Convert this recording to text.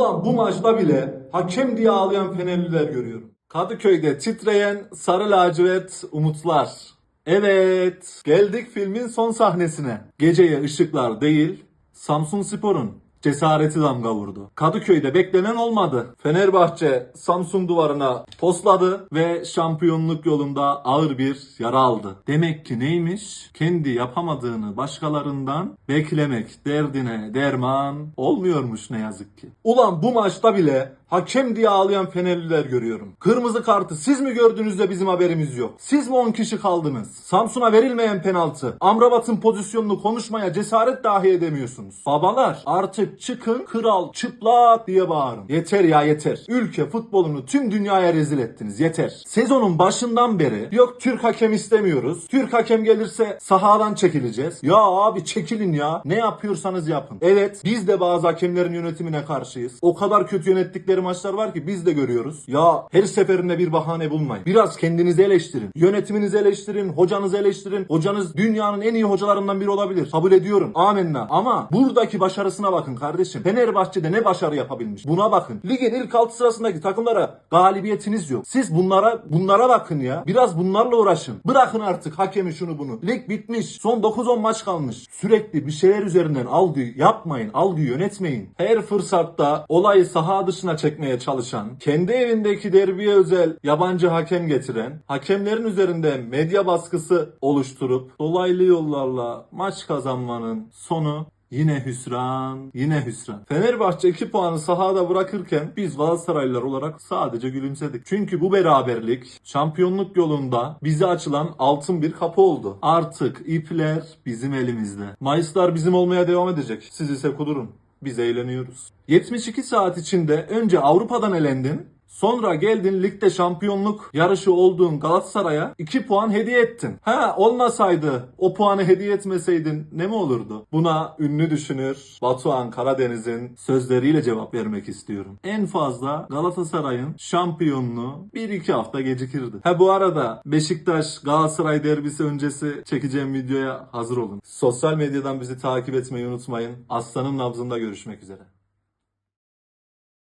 Ulan bu maçta bile hakem diye ağlayan Fenerliler görüyorum. Kadıköy'de titreyen sarı lacivert umutlar. Evet, geldik filmin son sahnesine. Geceye ışıklar değil, Samsun Spor'un cesareti damga vurdu. Kadıköy'de beklenen olmadı. Fenerbahçe Samsun duvarına tosladı ve şampiyonluk yolunda ağır bir yara aldı. Demek ki neymiş? Kendi yapamadığını başkalarından beklemek derdine derman olmuyormuş ne yazık ki. Ulan bu maçta bile hakem diye ağlayan Fenerliler görüyorum. Kırmızı kartı siz mi gördünüz de bizim haberimiz yok? Siz mi 10 kişi kaldınız? Samsun'a verilmeyen penaltı. Amrabat'ın pozisyonunu konuşmaya cesaret dahi edemiyorsunuz. Babalar artık çıkın kral çıplak diye bağırın. Yeter ya yeter. Ülke futbolunu tüm dünyaya rezil ettiniz yeter. Sezonun başından beri yok Türk hakem istemiyoruz. Türk hakem gelirse sahadan çekileceğiz. Ya abi çekilin ya. Ne yapıyorsanız yapın. Evet biz de bazı hakemlerin yönetimine karşıyız. O kadar kötü yönettikleri maçlar var ki biz de görüyoruz. Ya her seferinde bir bahane bulmayın. Biraz kendinizi eleştirin. Yönetiminizi eleştirin. Hocanızı eleştirin. Hocanız dünyanın en iyi hocalarından biri olabilir. Kabul ediyorum. Amenna. Ama buradaki başarısına bakın kardeşim. Fenerbahçe'de ne başarı yapabilmiş? Buna bakın. Ligin ilk altı sırasındaki takımlara galibiyetiniz yok. Siz bunlara bunlara bakın ya. Biraz bunlarla uğraşın. Bırakın artık hakemi şunu bunu. Lig bitmiş. Son 9-10 maç kalmış. Sürekli bir şeyler üzerinden algı yapmayın. Algı yönetmeyin. Her fırsatta olayı saha dışına çekmeye çalışan, kendi evindeki derbiye özel yabancı hakem getiren, hakemlerin üzerinde medya baskısı oluşturup dolaylı yollarla maç kazanmanın sonu Yine hüsran, yine hüsran. Fenerbahçe 2 puanı sahada bırakırken biz Galatasaraylılar olarak sadece gülümsedik. Çünkü bu beraberlik şampiyonluk yolunda bize açılan altın bir kapı oldu. Artık ipler bizim elimizde. Mayıslar bizim olmaya devam edecek. Siz ise kudurun. Biz eğleniyoruz. 72 saat içinde önce Avrupa'dan elendin. Sonra geldin ligde şampiyonluk yarışı olduğun Galatasaray'a 2 puan hediye ettin. Ha olmasaydı o puanı hediye etmeseydin ne mi olurdu? Buna ünlü düşünür Batuhan Karadeniz'in sözleriyle cevap vermek istiyorum. En fazla Galatasaray'ın şampiyonluğu 1-2 hafta gecikirdi. Ha bu arada Beşiktaş Galatasaray derbisi öncesi çekeceğim videoya hazır olun. Sosyal medyadan bizi takip etmeyi unutmayın. Aslanın nabzında görüşmek üzere.